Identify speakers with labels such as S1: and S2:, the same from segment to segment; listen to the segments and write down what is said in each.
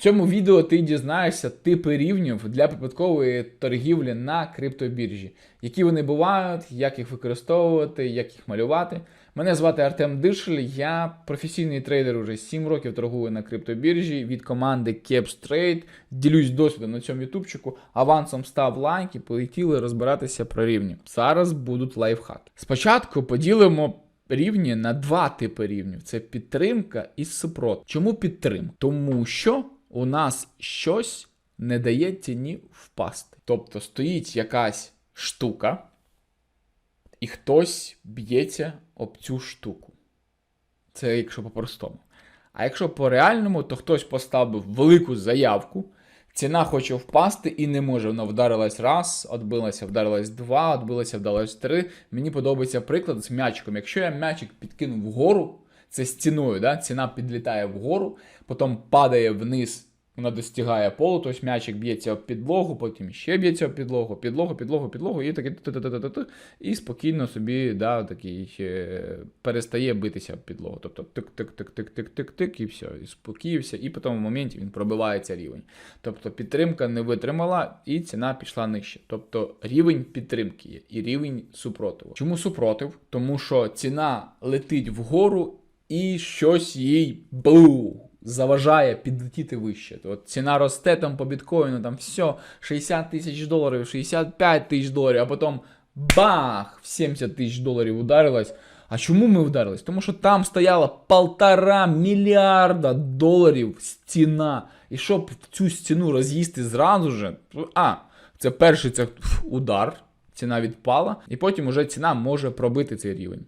S1: цьому відео ти дізнаєшся типи рівнів для прибуткової торгівлі на криптобіржі, які вони бувають, як їх використовувати, як їх малювати. Мене звати Артем Дишель, я професійний трейдер уже 7 років торгую на криптобіржі від команди Caps. Ділюсь досвідом на цьому ютубчику. Авансом став лайк і полетіли розбиратися про рівні. Зараз будуть лайфхаки. Спочатку поділимо рівні на два типи рівнів: це підтримка і супрот. Чому підтримка? Тому що у нас щось не дає ціні впасти. Тобто стоїть якась штука, і хтось б'ється об цю штуку. Це якщо по-простому. А якщо по-реальному, то хтось поставив велику заявку, ціна хоче впасти і не може. Вона вдарилась раз, відбилася, вдарилась два, відбилася, вдарилась три. Мені подобається приклад з м'ячиком. Якщо я м'ячик підкинув вгору, це стіною, да? ціна підлітає вгору, потім падає вниз, вона достигає полу, тобто м'ячик б'ється об підлогу, потім ще б'ється об підлогу, підлогу, підлогу, підлогу, і таке і спокійно собі да, такий, е, перестає битися об підлогу. Тобто тик-тик-тик-тик-тик-тик-тик, і все, і спокійився, і потім в моменті він пробивається рівень. Тобто підтримка не витримала, і ціна пішла нижче. Тобто рівень підтримки є і рівень супротиву. Чому супротив? Тому що ціна летить вгору і щось їй бу заважає підлетіти вище. От ціна росте там по біткоїну, там все, 60 тисяч доларів, 65 тисяч доларів, а потім бах! В 70 тисяч доларів ударилась. А чому ми вдарились? Тому що там стояло полтора мільярда доларів стіна. І щоб цю стіну роз'їсти зразу же, а, це перший це удар, ціна відпала, і потім уже ціна може пробити цей рівень.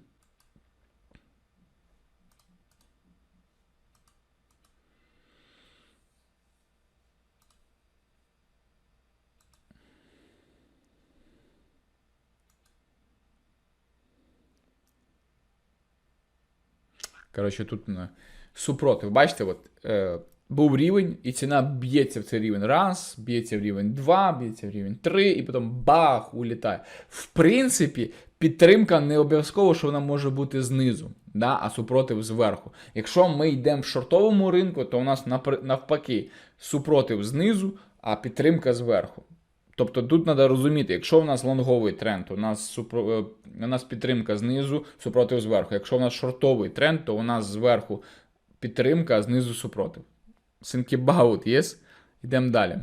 S1: Коротше, тут е, супротив. Бачите, от, е, був рівень, і ціна б'ється в цей рівень раз, б'ється в рівень 2, б'ється в рівень 3, і потім бах, улітає. В принципі, підтримка не обов'язково, що вона може бути знизу, да, а супротив зверху. Якщо ми йдемо в шортовому ринку, то у нас навпаки супротив знизу, а підтримка зверху. Тобто тут треба розуміти, якщо в нас лонговий тренд, у нас супро... Е, у нас підтримка знизу, супротив зверху. Якщо у нас шортовий тренд, то у нас зверху підтримка, а знизу супротив. Think about, yes? Йдемо далі.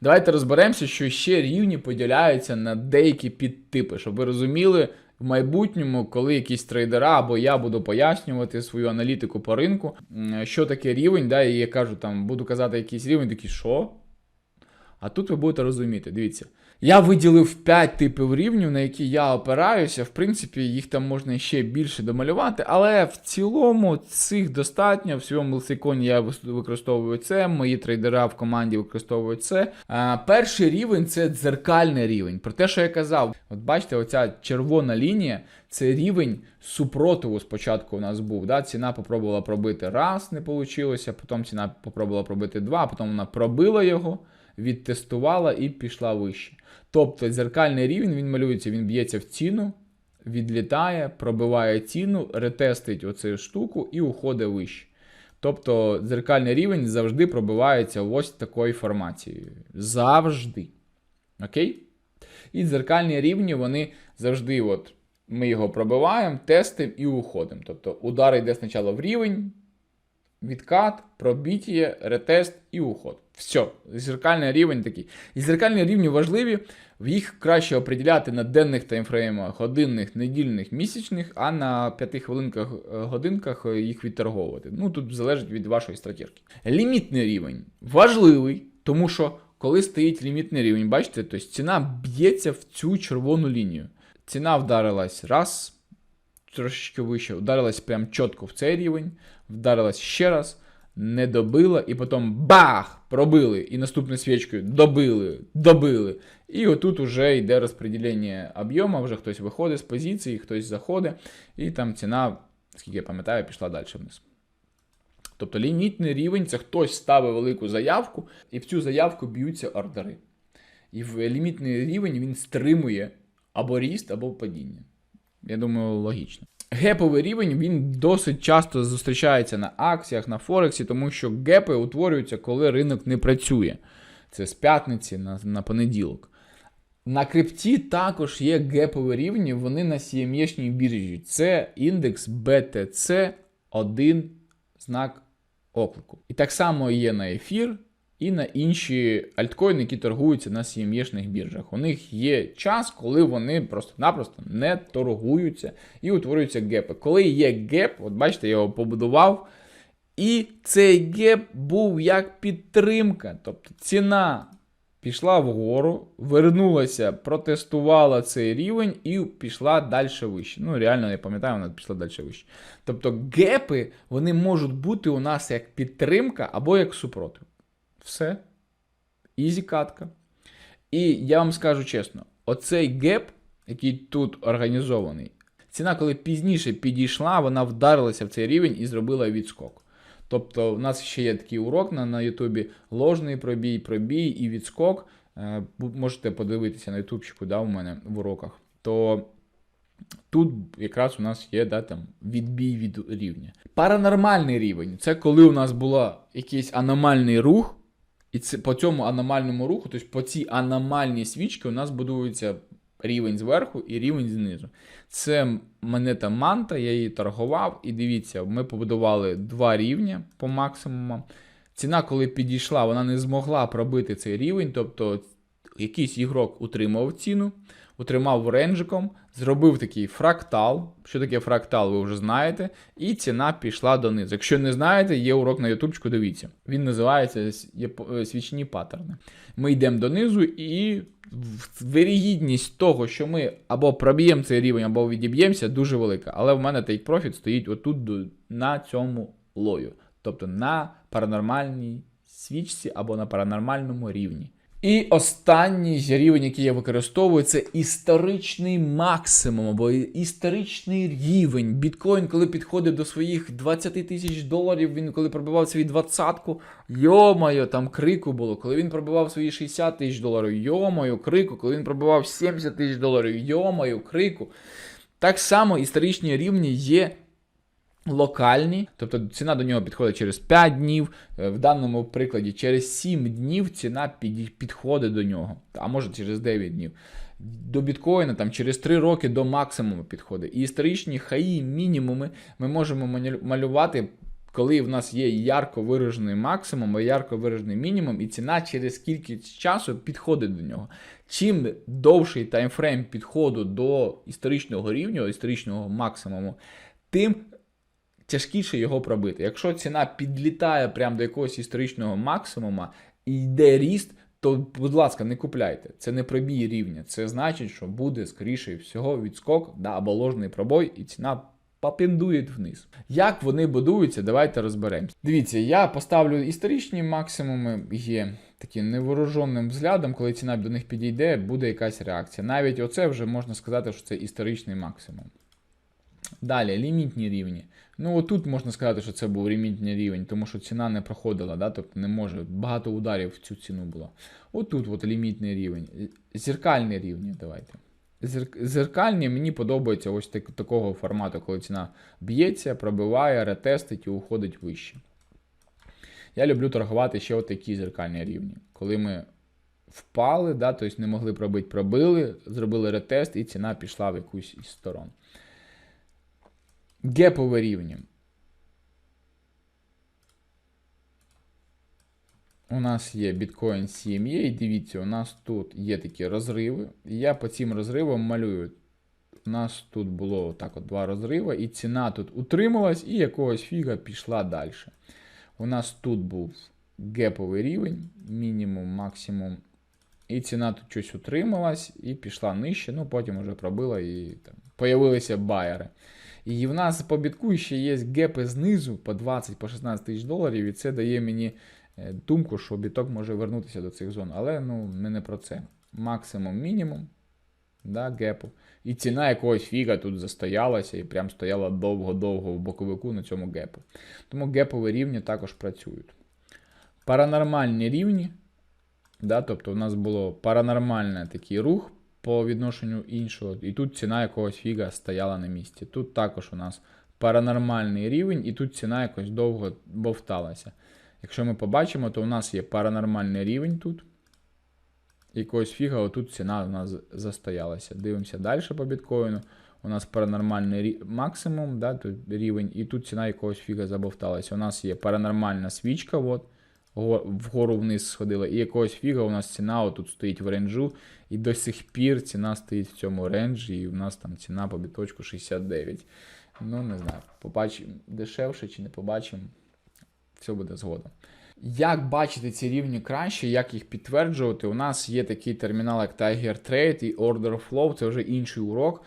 S1: Давайте розберемося, що ще рівні поділяються на деякі підтипи, щоб ви розуміли. В майбутньому, коли якісь трейдера або я буду пояснювати свою аналітику по ринку, що таке рівень, да, і я кажу, там, буду казати якийсь рівень, такий, що? А тут ви будете розуміти, дивіться. Я виділив 5 типів рівнів, на які я опираюся. В принципі, їх там можна ще більше домалювати, але в цілому цих достатньо. В своєму лексиконі я використовую це, мої трейдера в команді використовують це. А, Перший рівень це дзеркальний рівень. Про те, що я казав, от бачите, оця червона лінія це рівень супротиву. Спочатку у нас був. Да? Ціна попробувала пробити раз, не вийшло, потім ціна попробувала пробити два, потім вона пробила його відтестувала і пішла вище. Тобто дзеркальний рівень він малюється, він б'ється в ціну, відлітає, пробиває ціну, ретестить оцю штуку і уходить вище. Тобто дзеркальний рівень завжди пробивається ось такою формацією. Завжди. Окей? І дзеркальні рівні, вони завжди, от, ми його пробиваємо, тестимо і уходимо. Тобто удар йде спочатку в рівень, відкат, пробіття, ретест і уход. Все, зеркальний рівень такий. І зеркальні рівні важливі, їх краще оприділяти на денних таймфреймах, годинних, недільних, місячних, а на 5 хвилинках е, годинках їх відторговувати. Ну тут залежить від вашої стратегії. Лімітний рівень важливий, тому що коли стоїть лімітний рівень, бачите, тобто ціна б'ється в цю червону лінію. Ціна вдарилась раз трошечки вище, вдарилась прям чітко в цей рівень, вдарилась ще раз, не добила, і потім бах! Пробили. І наступною свічкою добили, добили. І отут вже йде розподілення об'єму, вже хтось виходить з позиції, хтось заходить, і там ціна, скільки я пам'ятаю, пішла далі вниз. Тобто лімітний рівень це хтось ставить велику заявку, і в цю заявку б'ються ордери. І в лімітний рівень він стримує або ріст, або падіння. Я думаю, логічно. Геповий рівень він досить часто зустрічається на акціях, на Форексі, тому що гепи утворюються, коли ринок не працює. Це з п'ятниці на, на понеділок. На крипті також є гепові рівні, вони на CME-шній біржі. Це індекс BTC 1 знак оклику. І так само є на ефір і на інші альткоїни, які торгуються на CME-шних біржах. У них є час, коли вони просто-напросто не торгуються і утворюються гепи. Коли є геп, от бачите, я його побудував. І цей геп був як підтримка. Тобто ціна пішла вгору, вернулася, протестувала цей рівень і пішла далі вище. Ну, реально, я пам'ятаю, вона пішла далі вище. Тобто гепи вони можуть бути у нас як підтримка або як супротив. Все. Ізі катка. І я вам скажу чесно: оцей геп, який тут організований, ціна, коли пізніше підійшла, вона вдарилася в цей рівень і зробила відскок. Тобто, у нас ще є такий урок на, Ютубі ложний пробій, пробій і відскок. Е, можете подивитися на Ютубчику, да, у мене в уроках. То тут якраз у нас є да, там, відбій від рівня. Паранормальний рівень це коли у нас була якийсь аномальний рух, і це, по цьому аномальному руху, тобто по цій аномальній свічці у нас будується рівень зверху і рівень знизу. Це монета манта, я її торгував, і дивіться, ми побудували два рівня по максимуму. Ціна, коли підійшла, вона не змогла пробити цей рівень, тобто якийсь ігрок утримав ціну, утримав ренджиком, зробив такий фрактал. Що таке фрактал, ви вже знаєте, і ціна пішла донизу. Якщо не знаєте, є урок на ютубчику, дивіться. Він називається е, свічні паттерни. Ми йдемо донизу, і вирігідність того, що ми або проб'ємо цей рівень, або відіб'ємося, дуже велика. Але в мене take profit стоїть отут на цьому лою. Тобто на паранормальній свічці або на паранормальному рівні. І останній рівень, який я використовую, це історичний максимум або історичний рівень. Біткоін, коли підходив до своїх 20 тисяч доларів, він коли пробивав свій двадцятку, йомайо, там крику було. Коли він пробивав свої 60 тисяч доларів, йомайо, крику. Коли він пробивав 70 тисяч доларів, йомайо, крику. Так само історичні рівні є локальні, тобто ціна до нього підходить через 5 днів, е, в даному прикладі через 7 днів ціна підходить до нього, а може через 9 днів. До біткоїна там через 3 роки до максимуму підходить. І історичні хаї, мінімуми ми можемо малювати, коли в нас є ярко виражений максимум, а ярко виражений мінімум, і ціна через скільки часу підходить до нього. Чим довший таймфрейм підходу до історичного рівня, історичного максимуму, тим тяжкіше його пробити. Якщо ціна підлітає прямо до якогось історичного максимума і йде ріст, то, будь ласка, не купляйте. Це не пробій рівня. Це значить, що буде скоріше всього відскок да, або ложний пробой, і ціна попіндує вниз. Як вони будуються, давайте розберемося. Дивіться, я поставлю історичні максимуми, є таким невооруженим взглядом, коли ціна до них підійде, буде якась реакція. Навіть оце вже можна сказати, що це історичний максимум. Далі, лімітні рівні. Ну, отут можна сказати, що це був лімітний рівень, тому що ціна не проходила, да? тобто не може. Багато ударів в цю ціну було. Отут от лімітний рівень. Зеркальні рівні, давайте. Зер- Зеркальні мені подобаються ось так, такого формату, коли ціна б'ється, пробиває, ретестить і уходить вище. Я люблю торгувати ще отакі зеркальні рівні. Коли ми впали, да, тобто не могли пробити, пробили, зробили ретест, і ціна пішла в якусь із сторон. Гепові рівні. У нас є біткоін CME, і дивіться, у нас тут є такі розриви. Я по цим розривам малюю. У нас тут було так от два розриви, і ціна тут утрималась, і якогось фіга пішла далі. У нас тут був геповий рівень, мінімум, максимум. І ціна тут щось утрималась і пішла нижче, ну потім вже пробила і там появилися байери. І в нас по бітку ще є гепи знизу по 20 по 16 тисяч доларів, і це дає мені е, думку, що біток може вернутися до цих зон. Але ну, ми не про це. Максимум мінімум да, гепу. І ціна якогось фіга тут застоялася і прям стояла довго-довго в боковику на цьому гепу. Тому гепові рівні також працюють. Паранормальні рівні. Да, тобто у нас було паранормальний такий рух по відношенню іншого. І тут ціна якогось фіга стояла на місці. Тут також у нас паранормальний рівень, і тут ціна якось довго бовталася. Якщо ми побачимо, то у нас є паранормальний рівень тут. Якогось фіга, отут ціна у нас застоялася. Дивимося далі по біткоїну. У нас паранормальний максимум, да, тут рівень, і тут ціна якогось фіга забовталася. У нас є паранормальна свічка, от, вгору вниз сходила, і якогось фіга у нас ціна отут стоїть в ренджу, і до сих пір ціна стоїть в цьому ренджі, і у нас там ціна по біточку 69. Ну, не знаю, побачимо дешевше чи не побачимо. Все буде згодом. Як бачити ці рівні краще, як їх підтверджувати? У нас є такий термінал, як Tiger Trade і Order Flow, це вже інший урок.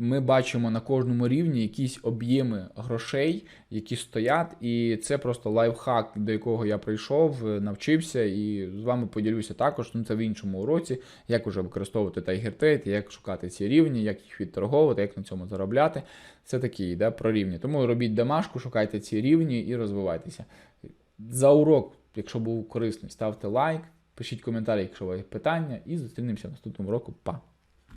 S1: Ми бачимо на кожному рівні якісь об'єми грошей, які стоять, і це просто лайфхак, до якого я прийшов, е, навчився, і з вами поділюся також. Ну це в іншому уроці, як уже використовувати Tiger Trade, як шукати ці рівні, як їх відторговувати, як на цьому заробляти. Це такі да, про рівні. Тому робіть домашку, шукайте ці рівні і розвивайтеся. За урок, якщо був корисний, ставте лайк, пишіть коментарі, якщо є питання, і зустрінемося наступному уроку. Па!